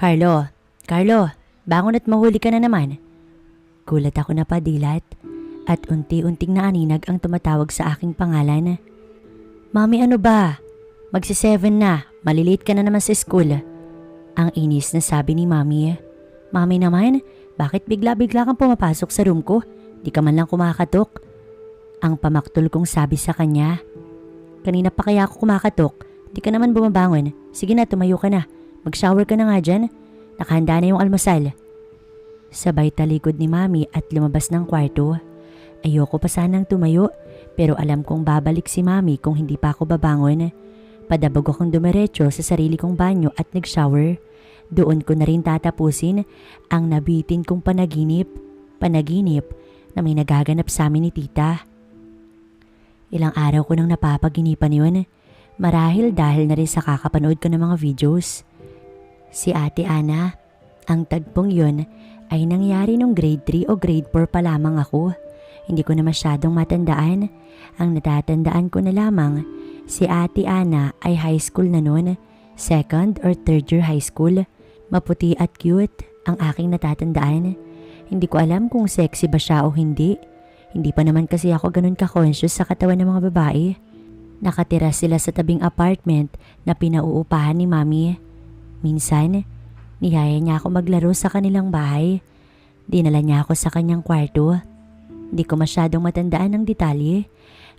Carlo, Carlo, bangon at mahuli ka na naman. Gulat ako na padilat at unti-unting naaninag ang tumatawag sa aking pangalan. Mami ano ba? Magsi seven na, malilate ka na naman sa school. Ang inis na sabi ni Mami. Mami naman, bakit bigla-bigla kang pumapasok sa room ko? Di ka man lang kumakatok. Ang pamaktol kong sabi sa kanya. Kanina pa kaya ako kumakatok. Di ka naman bumabangon. Sige na, tumayo ka na. Mag-shower ka na nga dyan. Nakahanda na yung almusal. Sabay talikod ni Mami at lumabas ng kwarto. Ayoko pa sanang tumayo pero alam kong babalik si Mami kung hindi pa ako babangon. Padabog akong dumiretso sa sarili kong banyo at nag-shower. Doon ko na rin tatapusin ang nabitin kong panaginip. Panaginip na may nagaganap sa amin ni tita. Ilang araw ko nang napapaginipan yun. Marahil dahil na rin sa kakapanood ko ng mga videos. Si Ate Ana, ang tagpong yun ay nangyari nung grade 3 o grade 4 pa lamang ako. Hindi ko na masyadong matandaan. Ang natatandaan ko na lamang, si Ate Ana ay high school na noon. Second or third year high school. Maputi at cute ang aking natatandaan. Hindi ko alam kung sexy ba siya o hindi. Hindi pa naman kasi ako ganun ka-conscious sa katawan ng mga babae. Nakatira sila sa tabing apartment na pinauupahan ni Mami. Minsan, niyaya niya ako maglaro sa kanilang bahay. Dinala niya ako sa kanyang kwarto. Hindi ko masyadong matandaan ng detalye.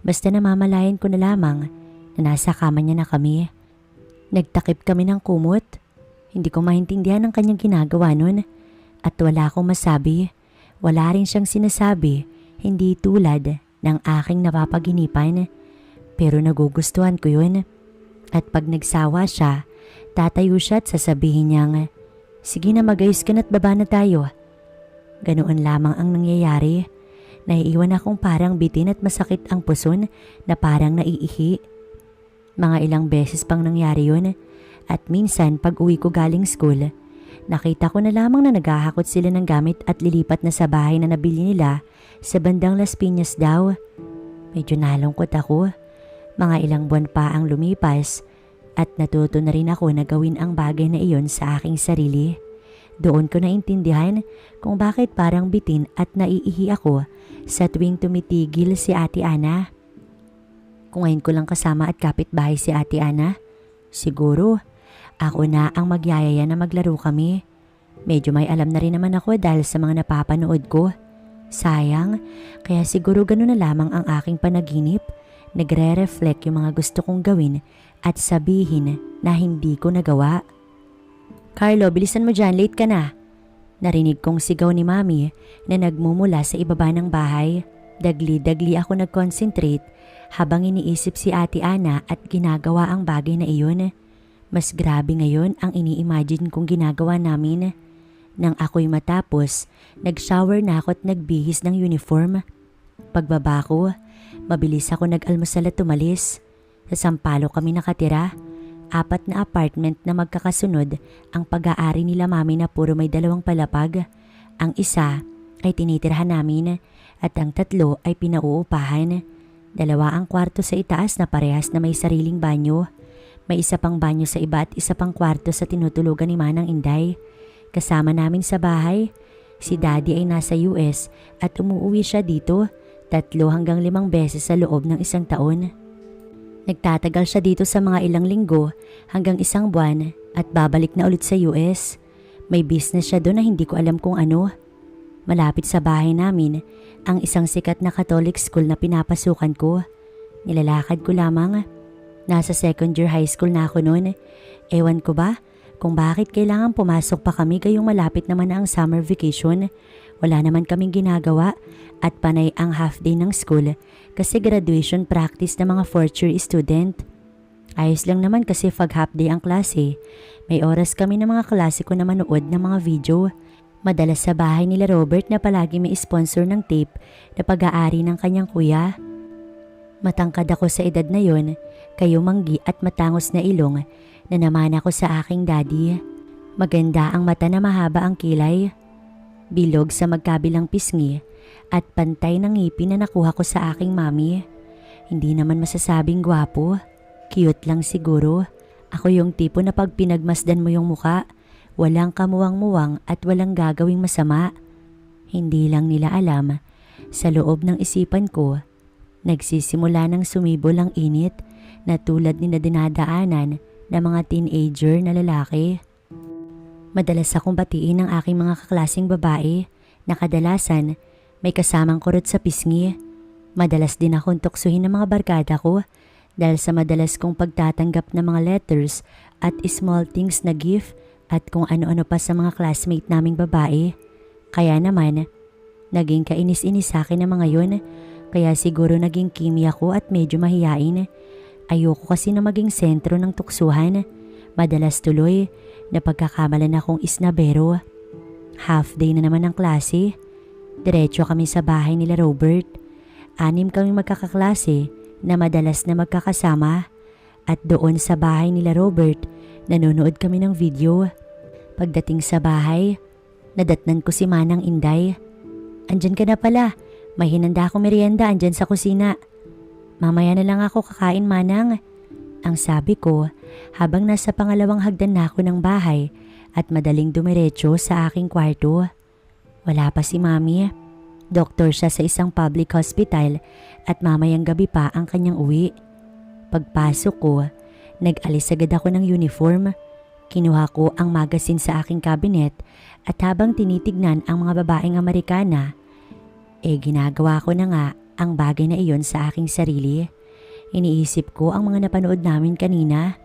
Basta namamalayan ko na lamang na nasa kama niya na kami. Nagtakip kami ng kumot. Hindi ko maintindihan ang kanyang ginagawa nun. At wala akong masabi. Wala rin siyang sinasabi. Hindi tulad ng aking napapaginipan. Pero nagugustuhan ko yun. At pag nagsawa siya, tatayo siya at sasabihin niyang, Sige na magayos ka na't baba na tayo. Ganoon lamang ang nangyayari. Naiiwan akong parang bitin at masakit ang puson na parang naiihi. Mga ilang beses pang nangyari yun at minsan pag uwi ko galing school, nakita ko na lamang na naghahakot sila ng gamit at lilipat na sa bahay na nabili nila sa bandang Las Piñas daw. Medyo nalungkot ako. Mga ilang buwan pa ang lumipas at natuto na rin ako na gawin ang bagay na iyon sa aking sarili. Doon ko naintindihan kung bakit parang bitin at naiihi ako sa tuwing tumitigil si Ate Ana. Kung ngayon ko lang kasama at kapitbahay si Ate Ana, siguro ako na ang magyayaya na maglaro kami. Medyo may alam na rin naman ako dahil sa mga napapanood ko. Sayang, kaya siguro gano'n na lamang ang aking panaginip. Nagre-reflect yung mga gusto kong gawin at sabihin na hindi ko nagawa. Carlo, bilisan mo dyan, late ka na. Narinig kong sigaw ni Mami na nagmumula sa ibaba ng bahay. Dagli-dagli ako nag-concentrate habang iniisip si Ate Ana at ginagawa ang bagay na iyon. Mas grabe ngayon ang ini-imagine kong ginagawa namin. Nang ako'y matapos, nag-shower na ako at nagbihis ng uniform. Pagbaba ko, mabilis ako nag-almusal at tumalis. Sa Sampalo kami nakatira. Apat na apartment na magkakasunod ang pag-aari nila mami na puro may dalawang palapag. Ang isa ay tinitirhan namin at ang tatlo ay pinauupahan. Dalawa ang kwarto sa itaas na parehas na may sariling banyo. May isa pang banyo sa iba at isa pang kwarto sa tinutulugan ni Manang Inday. Kasama namin sa bahay. Si Daddy ay nasa US at umuwi siya dito tatlo hanggang limang beses sa loob ng isang taon. Nagtatagal siya dito sa mga ilang linggo hanggang isang buwan at babalik na ulit sa US. May business siya doon na hindi ko alam kung ano. Malapit sa bahay namin ang isang sikat na Catholic school na pinapasukan ko. Nilalakad ko lamang. Nasa second year high school na ako noon. Ewan ko ba kung bakit kailangan pumasok pa kami gayong malapit naman na ang summer vacation. Wala naman kaming ginagawa at panay ang half day ng school kasi graduation practice ng mga fourth year student. Ayos lang naman kasi pag half day ang klase. May oras kami ng mga klase ko na manood ng mga video. Madalas sa bahay nila Robert na palagi may sponsor ng tape na pag-aari ng kanyang kuya. Matangkad ako sa edad na yon, kayo manggi at matangos na ilong na naman ako sa aking daddy. Maganda ang mata na mahaba ang kilay. Bilog sa magkabilang pisngi at pantay ng ngipin na nakuha ko sa aking mami. Hindi naman masasabing gwapo. Cute lang siguro. Ako yung tipo na pag pinagmasdan mo yung muka, walang kamuwang-muwang at walang gagawing masama. Hindi lang nila alam, sa loob ng isipan ko, nagsisimula ng sumibol ang init na tulad ni na dinadaanan ng mga teenager na lalaki. Madalas akong batiin ng aking mga kaklasing babae na kadalasan may kasamang kurot sa pisngi. Madalas din akong tuksuhin ng mga barkada ko dahil sa madalas kong pagtatanggap ng mga letters at small things na gift at kung ano-ano pa sa mga classmate naming babae. Kaya naman, naging kainis-inis sa akin ng mga yun kaya siguro naging kimi ako at medyo mahiyain. Ayoko kasi na maging sentro ng tuksuhan. Madalas tuloy na pagkakamalan akong isnabero. Half day na naman ang klase. Diretso kami sa bahay nila Robert. Anim kami magkakaklase na madalas na magkakasama. At doon sa bahay nila Robert, nanonood kami ng video. Pagdating sa bahay, nadatnan ko si Manang Inday. Andyan ka na pala. May hinanda akong merienda andyan sa kusina. Mamaya na lang ako kakain manang. Ang sabi ko habang nasa pangalawang hagdan na ako ng bahay at madaling dumiretso sa aking kwarto. Wala pa si mami. Doktor siya sa isang public hospital at mamayang gabi pa ang kanyang uwi. Pagpasok ko, nag-alis agad ako ng uniform. Kinuha ko ang magazine sa aking cabinet at habang tinitignan ang mga babaeng Amerikana, eh ginagawa ko na nga ang bagay na iyon sa aking sarili. Iniisip ko ang mga napanood namin kanina.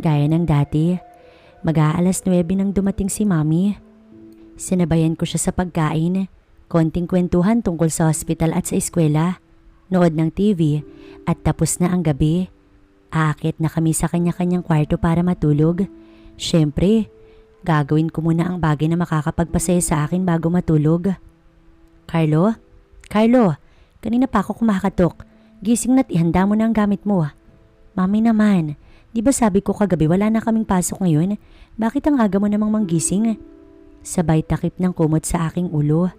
Gaya ng dati, mag-aalas 9 nang dumating si mami. Sinabayan ko siya sa pagkain, konting kwentuhan tungkol sa hospital at sa eskwela, nood ng TV at tapos na ang gabi. Aakit na kami sa kanya-kanyang kwarto para matulog. Siyempre, gagawin ko muna ang bagay na makakapagpasaya sa akin bago matulog. Carlo? Carlo, kanina pa ako kumakatok. Gising na't ihanda mo na ang gamit mo. Mami naman, di ba sabi ko kagabi wala na kaming pasok ngayon? Bakit ang aga mo namang manggising? Sabay takip ng kumot sa aking ulo.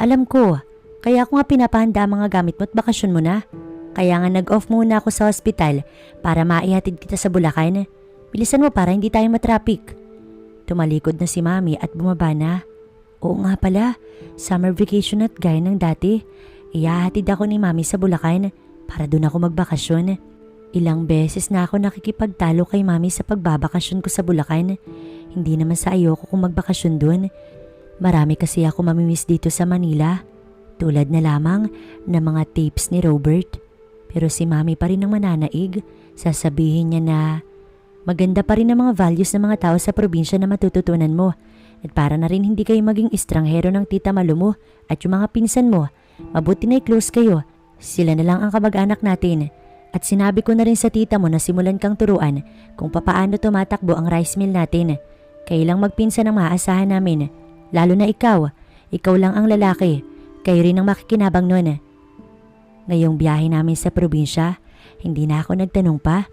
Alam ko, kaya ako nga pinapahanda ang mga gamit mo at bakasyon mo na. Kaya nga nag-off muna ako sa hospital para maihatid kita sa Bulacan. Bilisan mo para hindi tayo matraffic. Tumalikod na si mami at bumaba na. Oo nga pala, summer vacation at gaya ng dati. Iyahatid ako ni mami sa Bulacan para doon ako magbakasyon. Ilang beses na ako nakikipagtalo kay mami sa pagbabakasyon ko sa Bulacan. Hindi naman sa ayoko kung magbakasyon doon. Marami kasi ako mamimiss dito sa Manila. Tulad na lamang ng mga tapes ni Robert. Pero si mami pa rin ang mananaig. Sasabihin niya na maganda pa rin ang mga values ng mga tao sa probinsya na matututunan mo. At para na rin hindi kayo maging estranghero ng tita Malu mo at yung mga pinsan mo. Mabuti na i-close kayo. Sila na lang ang kamag-anak natin. At sinabi ko na rin sa tita mo na simulan kang turuan kung papaano tumatakbo ang rice mill natin. Kayo lang magpinsan ang maaasahan namin. Lalo na ikaw. Ikaw lang ang lalaki. Kayo rin ang makikinabang nun. Ngayong biyahe namin sa probinsya, hindi na ako nagtanong pa.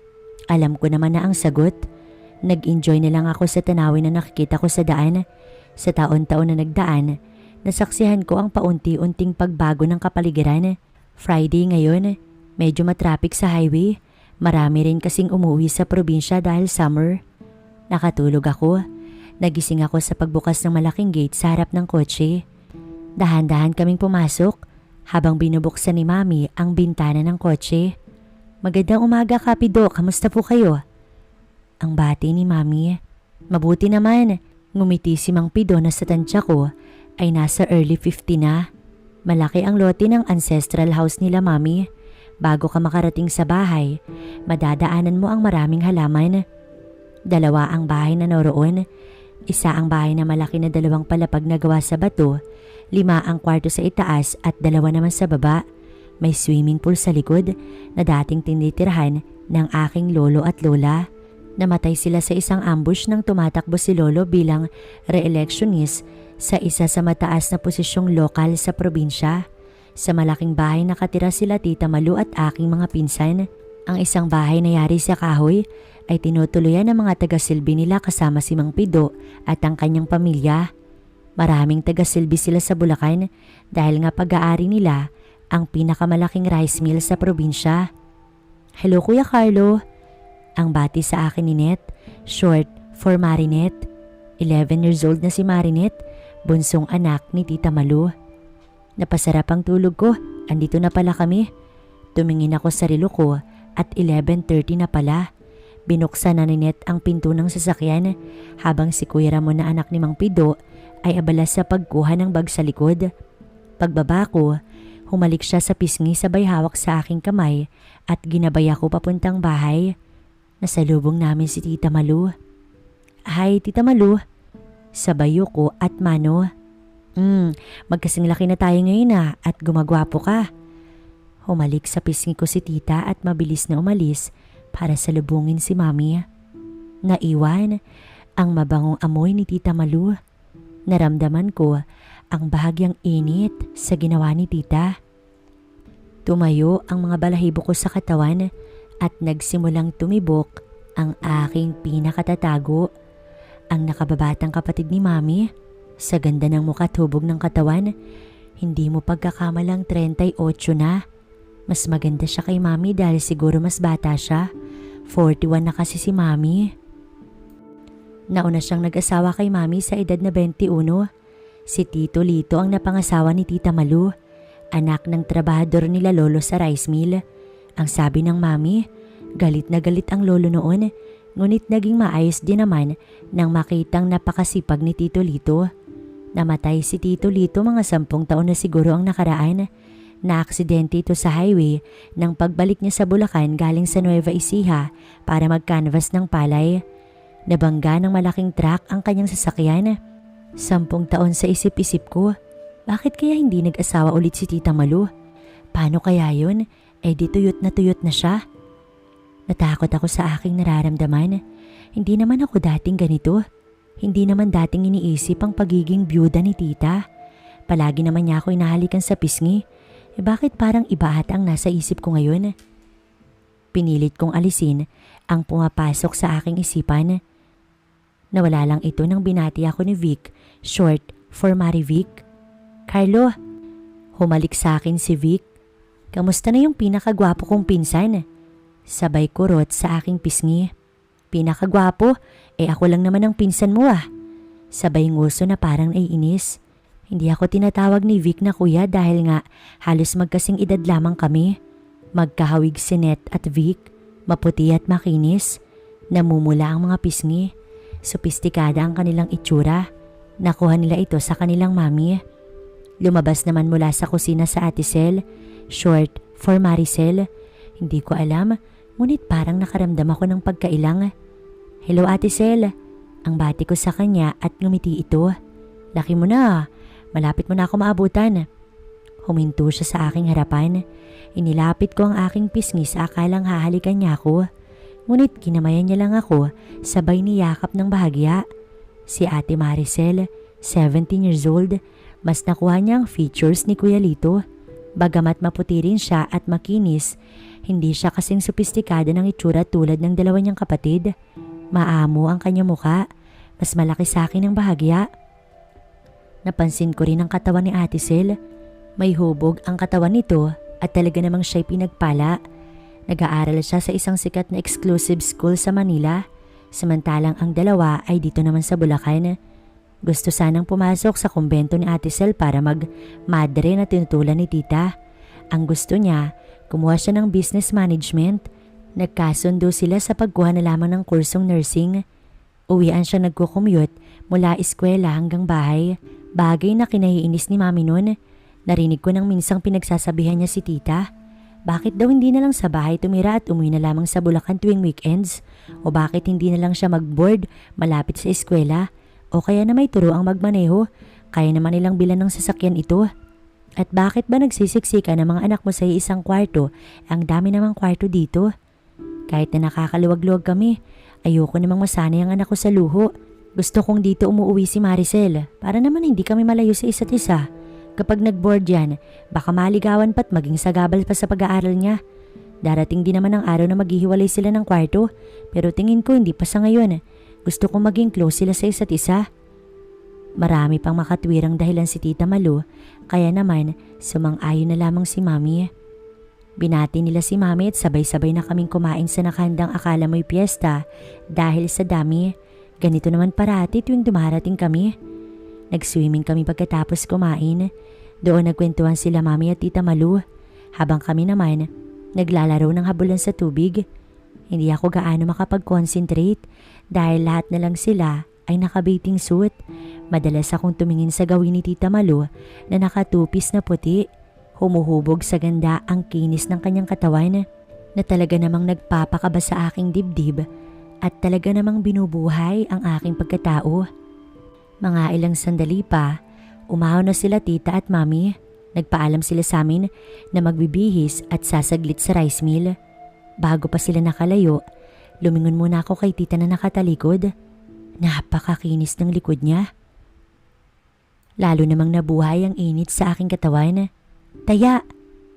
Alam ko naman na ang sagot. Nag-enjoy na lang ako sa tanawin na nakikita ko sa daan. Sa taon-taon na nagdaan, nasaksihan ko ang paunti-unting pagbago ng kapaligiran. Friday ngayon, medyo matraffic sa highway. Marami rin kasing umuwi sa probinsya dahil summer. Nakatulog ako. Nagising ako sa pagbukas ng malaking gate sa harap ng kotse. Dahan-dahan kaming pumasok habang binubuksan ni Mami ang bintana ng kotse. Magandang umaga, Kapido. Kamusta po kayo? Ang bati ni Mami. Mabuti naman. Ngumiti si Mang Pido na sa tansya ko ay nasa early 50 na. Malaki ang lote ng ancestral house nila, Mami. Bago ka makarating sa bahay, madadaanan mo ang maraming halaman. Dalawa ang bahay na noroon. Isa ang bahay na malaki na dalawang palapag na gawa sa bato, lima ang kwarto sa itaas at dalawa naman sa baba. May swimming pool sa likod na dating tinitirhan ng aking lolo at lola. Namatay sila sa isang ambush nang tumatakbo si lolo bilang re-electionist sa isa sa mataas na posisyong lokal sa probinsya. Sa malaking bahay nakatira sila Tita Malu at aking mga pinsan. Ang isang bahay na yari sa kahoy ay tinutuluyan ng mga taga-silbi nila kasama si Mang Pido at ang kanyang pamilya. Maraming taga-silbi sila sa Bulacan dahil nga pag-aari nila ang pinakamalaking rice mill sa probinsya. Hello Kuya Carlo. Ang bati sa akin ni Net, short for Marinette. 11 years old na si Marinette, bunsong anak ni Tita Malu. Napasarap ang tulog ko, andito na pala kami. Tumingin ako sa relo ko at 11.30 na pala. Binuksan na ni Net ang pinto ng sasakyan habang si Kuya Ramon na anak ni Mang Pido ay abala sa pagkuha ng bag sa likod. Pagbaba ko, humalik siya sa pisngi sabay hawak sa aking kamay at ginabay ako papuntang bahay. Nasalubong namin si Tita Malu. Hi, Tita Malu. Sabayo ko at Mano. Hmm, magkasing laki na tayo ngayon na at gumagwapo ka. Humalik sa pisngi ko si tita at mabilis na umalis para salubungin si mami. Naiwan ang mabangong amoy ni tita Malu. Naramdaman ko ang bahagyang init sa ginawa ni tita. Tumayo ang mga balahibo ko sa katawan at nagsimulang tumibok ang aking pinakatatago. Ang nakababatang kapatid ni mami. Sa ganda ng mukha at hubog ng katawan, hindi mo pagkakamalang 38 na. Mas maganda siya kay mami dahil siguro mas bata siya. 41 na kasi si mami. Nauna siyang nag-asawa kay mami sa edad na 21. Si Tito Lito ang napangasawa ni Tita Malu, anak ng trabahador nila lolo sa rice mill. Ang sabi ng mami, galit na galit ang lolo noon, ngunit naging maayos din naman nang makitang napakasipag ni Tito Lito. Namatay si Tito Lito mga sampung taon na siguro ang nakaraan. Na-aksidente ito sa highway nang pagbalik niya sa Bulacan galing sa Nueva Ecija para mag-canvas ng palay. Nabangga ng malaking truck ang kanyang sasakyan. Sampung taon sa isip-isip ko, bakit kaya hindi nag-asawa ulit si Tita Malu? Paano kaya yun? Eh di tuyot na tuyot na siya. Natakot ako sa aking nararamdaman. Hindi naman ako dating ganito. Hindi naman dating iniisip ang pagiging byuda ni tita. Palagi naman niya ako inahalikan sa pisngi. Eh bakit parang iba ata ang nasa isip ko ngayon? Pinilit kong alisin ang pumapasok sa aking isipan. Nawala lang ito nang binati ako ni Vic, short for Marivic. Carlo, humalik sa akin si Vic. Kamusta na yung pinakagwapo kong pinsan? Sabay kurot sa aking pisngi. Pinakagwapo? Eh ako lang naman ang pinsan mo ah. Sabay nguso na parang naiinis. Hindi ako tinatawag ni Vic na kuya dahil nga halos magkasing edad lamang kami. Magkahawig si Net at Vic, maputi at makinis. Namumula ang mga pisngi. Sopistikada ang kanilang itsura. Nakuha nila ito sa kanilang mami. Lumabas naman mula sa kusina sa Atisel, short for Maricel. Hindi ko alam, ngunit parang nakaramdam ako ng pagkailang. Hello Ate Sel. Ang bati ko sa kanya at ngumiti ito. Laki mo na. Malapit mo na ako maabutan. Huminto siya sa aking harapan. Inilapit ko ang aking pisngi sa akalang hahalikan niya ako. Ngunit kinamayan niya lang ako sabay niyakap ng bahagya. Si Ate Maricel, 17 years old, mas nakuha niya ang features ni Kuya Lito. Bagamat maputi rin siya at makinis, hindi siya kasing sopistikada ng itsura tulad ng dalawa niyang kapatid. Maamo ang kanya muka. Mas malaki sa akin ang bahagya. Napansin ko rin ang katawan ni Ate Sel. May hubog ang katawan nito at talaga namang siya'y pinagpala. Nag-aaral siya sa isang sikat na exclusive school sa Manila. Samantalang ang dalawa ay dito naman sa Bulacan. Gusto sanang pumasok sa kumbento ni Ate Sel para mag-madre na tinutulan ni tita. Ang gusto niya, kumuha siya ng business management. Nagkasundo sila sa pagkuha na lamang ng kursong nursing. Uwian siya nagko-commute mula eskwela hanggang bahay. Bagay na kinaiinis ni mami noon. Narinig ko nang minsang pinagsasabihan niya si tita. Bakit daw hindi na lang sa bahay tumira at umuwi na lamang sa Bulacan tuwing weekends? O bakit hindi na lang siya mag-board malapit sa eskwela? O kaya na may turo ang magmaneho? Kaya naman nilang bilan ng sasakyan ito. At bakit ba nagsisiksika ng mga anak mo sa isang kwarto? Ang dami namang kwarto dito. Kahit na nakakaluwag-luwag kami, ayoko namang masanay ang anak ko sa luho. Gusto kong dito umuwi si Maricel para naman hindi kami malayo sa isa't isa. Kapag nag-board yan, baka maligawan pa't maging sagabal pa sa pag-aaral niya. Darating din naman ang araw na maghihiwalay sila ng kwarto pero tingin ko hindi pa sa ngayon. Gusto kong maging close sila sa isa't isa. Marami pang makatwirang dahilan si Tita Malu kaya naman sumang-ayon na lamang si Mami. Binati nila si Mami at sabay-sabay na kaming kumain sa nakandang akala mo'y piyesta dahil sa dami. Ganito naman parati tuwing dumarating kami. Nag-swimming kami pagkatapos kumain. Doon nagkwentuhan sila mami at tita Malu. Habang kami naman, naglalaro ng habulan sa tubig. Hindi ako gaano makapag-concentrate dahil lahat na lang sila ay nakabating suit. Madalas akong tumingin sa gawin ni Tita Malu na nakatupis na puti. Humuhubog sa ganda ang kinis ng kanyang katawan na talaga namang nagpapakaba sa aking dibdib at talaga namang binubuhay ang aking pagkatao. Mga ilang sandali pa, umahaw na sila tita at mami. Nagpaalam sila sa amin na magbibihis at sasaglit sa rice mill. Bago pa sila nakalayo, lumingon muna ako kay tita na nakatalikod. Napakakinis ng likod niya. Lalo namang nabuhay ang init sa aking katawan. Taya!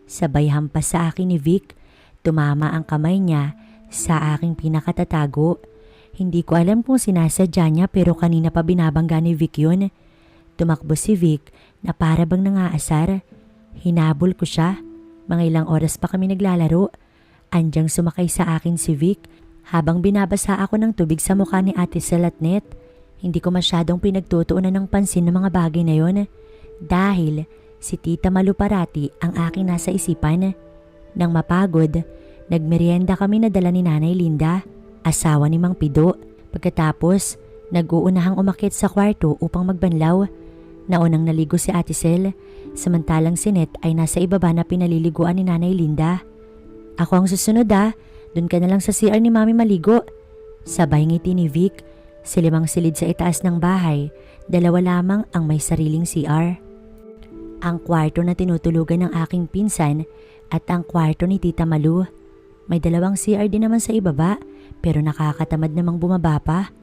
Sabay hampas sa akin ni Vic. Tumama ang kamay niya sa aking pinakatatago. Hindi ko alam kung sinasadya niya pero kanina pa binabangga ni Vic yun. Tumakbo si Vic na para bang nangaasar. Hinabol ko siya. Mga ilang oras pa kami naglalaro. Andyang sumakay sa akin si Vic habang binabasa ako ng tubig sa mukha ni Ate Selatnet. Hindi ko masyadong pinagtutuunan ng pansin ng mga bagay na yon dahil si Tita Maluparati ang aking nasa isipan. Nang mapagod, nagmerienda kami na dala ni Nanay Linda, asawa ni Mang Pido. Pagkatapos, nag-uunahang umakit sa kwarto upang magbanlaw. Naunang naligo si Ate Sel, samantalang si Net ay nasa ibaba na pinaliliguan ni Nanay Linda. Ako ang susunod ah, dun ka na lang sa CR ni Mami maligo. Sabay ngiti ni Vic, silimang silid sa itaas ng bahay, dalawa lamang ang may sariling CR. Ang kwarto na tinutulugan ng aking pinsan at ang kwarto ni Tita Malu. May dalawang CR din naman sa ibaba pero nakakatamad namang bumaba pa.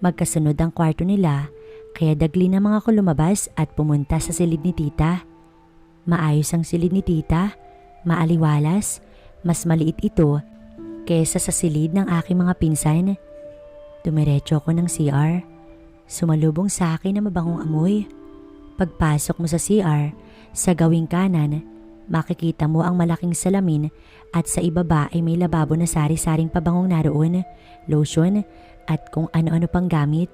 Magkasunod ang kwarto nila kaya dagli na mga ko lumabas at pumunta sa silid ni Tita. Maayos ang silid ni Tita, maaliwalas, mas maliit ito kesa sa silid ng aking mga pinsan. Dumiretso ako ng CR. Sumalubong sa akin na mabangong amoy. Pagpasok mo sa CR, sa gawing kanan, makikita mo ang malaking salamin at sa ibaba ay may lababo na sari-saring pabangong naroon, lotion at kung ano-ano pang gamit.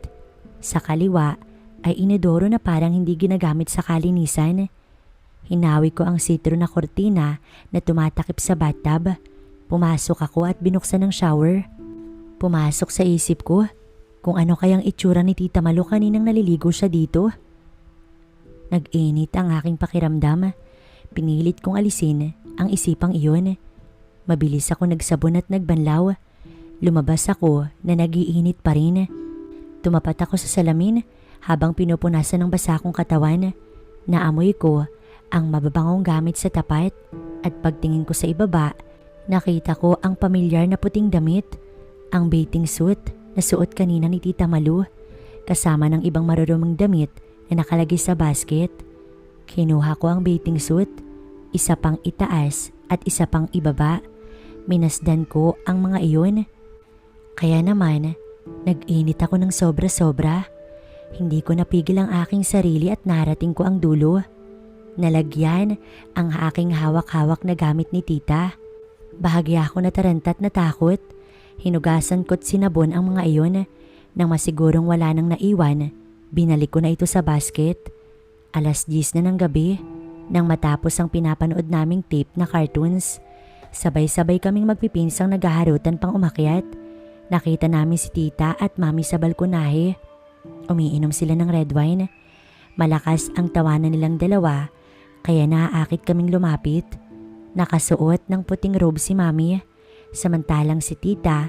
Sa kaliwa ay inidoro na parang hindi ginagamit sa kalinisan. Hinawi ko ang sitro na kortina na tumatakip sa bathtub. Pumasok ako at binuksan ng shower. Pumasok sa isip ko kung ano kayang itsura ni Tita Malu kaninang naliligo siya dito. Nag-init ang aking pakiramdam. Pinilit kong alisin ang isipang iyon. Mabilis ako nagsabon at nagbanlaw. Lumabas ako na nagiinit pa rin. Tumapat ako sa salamin habang pinupunasan ng basa kong katawan. Naamoy ko ang mababangong gamit sa tapat at pagtingin ko sa ibaba, nakita ko ang pamilyar na puting damit, ang bathing suit na suot kanina ni Tita Malu, kasama ng ibang marurumang damit na nakalagay sa basket. Kinuha ko ang bathing suit, isa pang itaas at isa pang ibaba. Minasdan ko ang mga iyon. Kaya naman, nag-init ako ng sobra-sobra. Hindi ko napigil ang aking sarili at narating ko ang dulo. Nalagyan ang aking hawak-hawak na gamit ni tita. Bahagya ako nataranta at natakot. Hinugasan ko't sinabon ang mga iyon nang masigurong wala nang naiwan. Binalik ko na ito sa basket. Alas 10 na ng gabi nang matapos ang pinapanood naming tape na cartoons. Sabay-sabay kaming magpipinsang naghaharutan pang umakyat. Nakita namin si tita at mami sa balkonahe. Umiinom sila ng red wine. Malakas ang tawanan nilang dalawa kaya naaakit kaming lumapit. Nakasuot ng puting robe si mami. Samantalang si tita,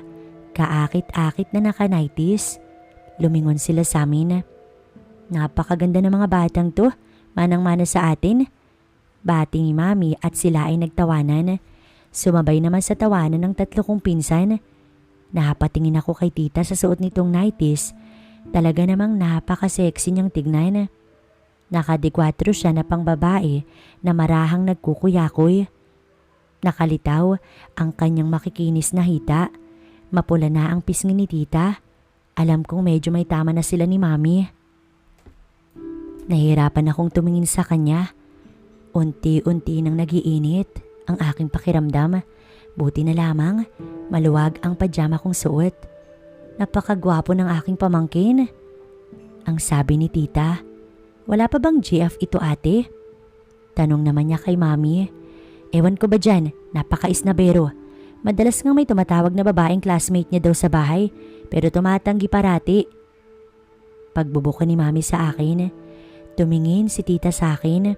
kaakit-akit na naka-nighties. Lumingon sila sa amin. Napakaganda ng mga batang to, manang-mana sa atin. Bati ni mami at sila ay nagtawanan. Sumabay naman sa tawanan ng tatlo kong pinsan. Napatingin ako kay tita sa suot nitong nighties. Talaga namang napaka-sexy niyang tignan. Nakadikwatro siya na pang babae na marahang nagkukuyakoy. Nakalitaw ang kanyang makikinis na hita. Mapula na ang pisngi ni tita. Alam kong medyo may tama na sila ni mami. Nahirapan akong tumingin sa kanya. Unti-unti nang nagiinit ang aking pakiramdam. Buti na lamang, maluwag ang pajama kong suot. Napakagwapo ng aking pamangkin. Ang sabi ni tita, wala pa bang GF ito ate? Tanong naman niya kay mami. Ewan ko ba dyan, napaka-isnabero. Madalas nga may tumatawag na babaeng classmate niya daw sa bahay, pero tumatanggi parati. Pagbubuka ni mami sa akin, tumingin si tita sa akin.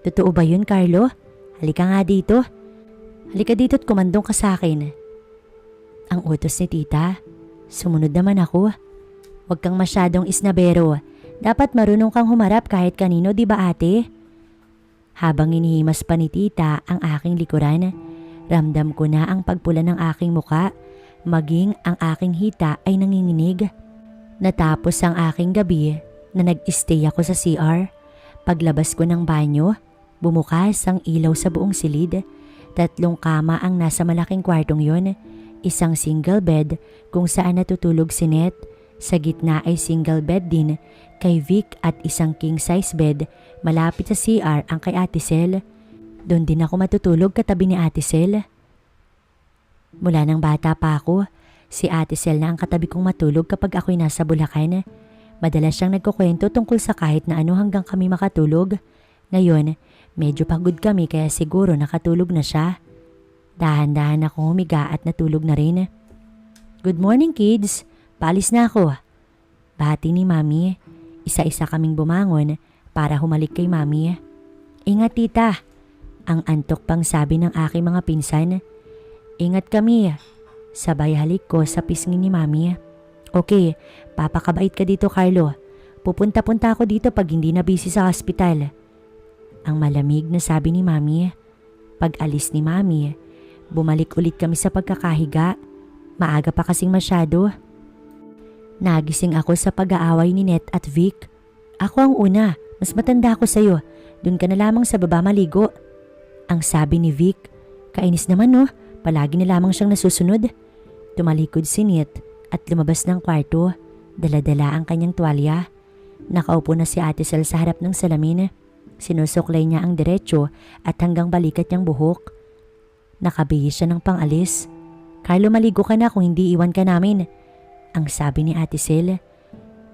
Totoo ba yun, Carlo? Halika nga dito. Halika dito at kumandong ka sa akin. Ang utos ni tita, sumunod naman ako. Huwag kang masyadong isnabero. Dapat marunong kang humarap kahit kanino, di ba ate? Habang inihimas pa ni tita ang aking likuran, ramdam ko na ang pagpula ng aking muka, maging ang aking hita ay nanginginig. Natapos ang aking gabi na nag-stay ako sa CR. Paglabas ko ng banyo, bumukas ang ilaw sa buong silid. Tatlong kama ang nasa malaking kwartong yon. Isang single bed kung saan natutulog si Net. Sa gitna ay single bed din kay Vic at isang king size bed malapit sa CR ang kay Ate Sel. Doon din ako matutulog katabi ni Ate Sel. Mula nang bata pa ako, si Ate Sel na ang katabi kong matulog kapag ako'y nasa Bulacan. Madalas siyang nagkukwento tungkol sa kahit na ano hanggang kami makatulog. Ngayon, medyo pagod kami kaya siguro nakatulog na siya. Dahan-dahan ako humiga at natulog na rin. Good morning kids, paalis na ako. Bati ni Mami. Isa-isa kaming bumangon para humalik kay Mami. Ingat tita, ang antok pang sabi ng aking mga pinsan. Ingat kami. Sabay halik ko sa pisngi ni Mami. Okay, papakabait ka dito Carlo. Pupunta-punta ako dito pag hindi na busy sa hospital. Ang malamig na sabi ni Mami. Pag alis ni Mami, bumalik ulit kami sa pagkakahiga. Maaga pa kasing masyado. Nagising ako sa pag-aaway ni Net at Vic. Ako ang una, mas matanda ako sa'yo. Doon ka na lamang sa baba maligo. Ang sabi ni Vic, kainis naman no, palagi na lamang siyang nasusunod. Tumalikod si Net at lumabas ng kwarto. Daladala ang kanyang tuwalya. Nakaupo na si Ate Sel sa harap ng salamin. Sinusuklay niya ang diretsyo at hanggang balikat niyang buhok. Nakabihis siya ng pangalis. Carlo maligo ka na kung hindi iwan ka namin. Ang sabi ni Ate Sel.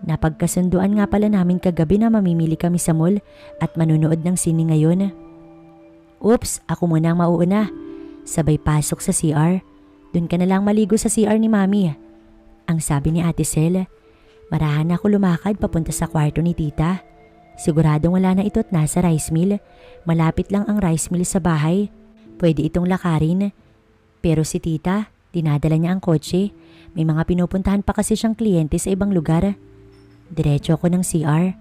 Napagkasunduan nga pala namin kagabi na mamimili kami sa mall at manunood ng sine ngayon. Oops, ako muna ang mauuna. Sabay pasok sa CR. Doon ka na lang maligo sa CR ni Mami. Ang sabi ni Ate Sel. Marahan ako lumakad papunta sa kwarto ni Tita. Siguradong wala na ito't nasa rice mill. Malapit lang ang rice mill sa bahay. Pwede itong lakarin. Pero si Tita, dinadala niya ang kotse. May mga pinupuntahan pa kasi siyang kliyente sa ibang lugar. Diretso ako ng CR.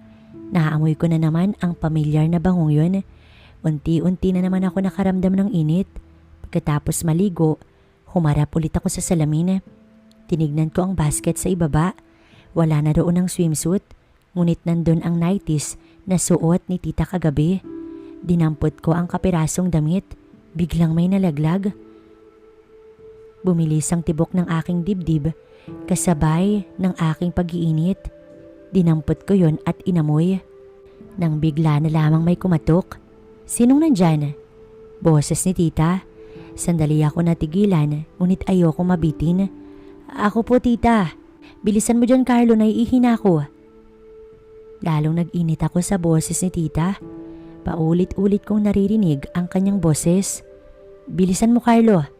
Naaamoy ko na naman ang pamilyar na bangong yun. Unti-unti na naman ako nakaramdam ng init. Pagkatapos maligo, humarap ulit ako sa salamin. Tinignan ko ang basket sa ibaba. Wala na roon ang swimsuit. Ngunit nandun ang nighties na suot ni tita kagabi. Dinampot ko ang kapirasong damit. Biglang may nalaglag. Bumilis ang tibok ng aking dibdib kasabay ng aking pag-iinit. Dinampot ko yon at inamoy. Nang bigla na lamang may kumatok. Sinong nandyan? Boses ni tita. Sandali ako natigilan ngunit ayoko mabitin. Ako po tita. Bilisan mo dyan Carlo na ako. Lalong nag-init ako sa boses ni tita. Paulit-ulit kong naririnig ang kanyang boses. Bilisan mo Carlo.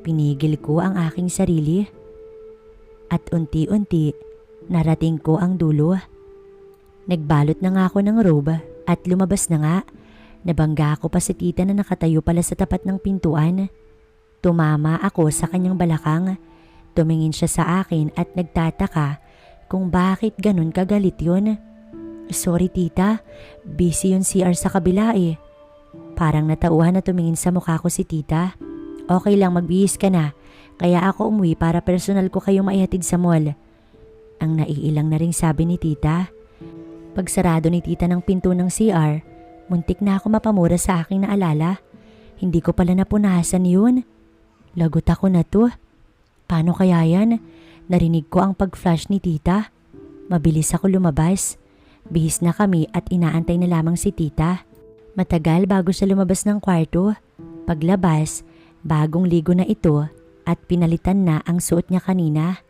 Pinigil ko ang aking sarili. At unti-unti, narating ko ang dulo. Nagbalot na nga ako ng robe at lumabas na nga. Nabangga ako pa si tita na nakatayo pala sa tapat ng pintuan. Tumama ako sa kanyang balakang. Tumingin siya sa akin at nagtataka kung bakit ganun kagalit yun. Sorry tita, busy yung CR sa kabila eh. Parang natauhan na tumingin sa mukha ko si tita. Okay lang magbihis ka na, kaya ako umuwi para personal ko kayong maihatid sa mall. Ang naiilang na ring sabi ni tita. Pagsarado ni tita ng pinto ng CR, muntik na ako mapamura sa aking naalala. Hindi ko pala napunasan yun. Lagot ako na to. Paano kaya yan? Narinig ko ang pag-flash ni tita. Mabilis ako lumabas. Bihis na kami at inaantay na lamang si tita. Matagal bago siya lumabas ng kwarto. Paglabas, bagong ligo na ito at pinalitan na ang suot niya kanina.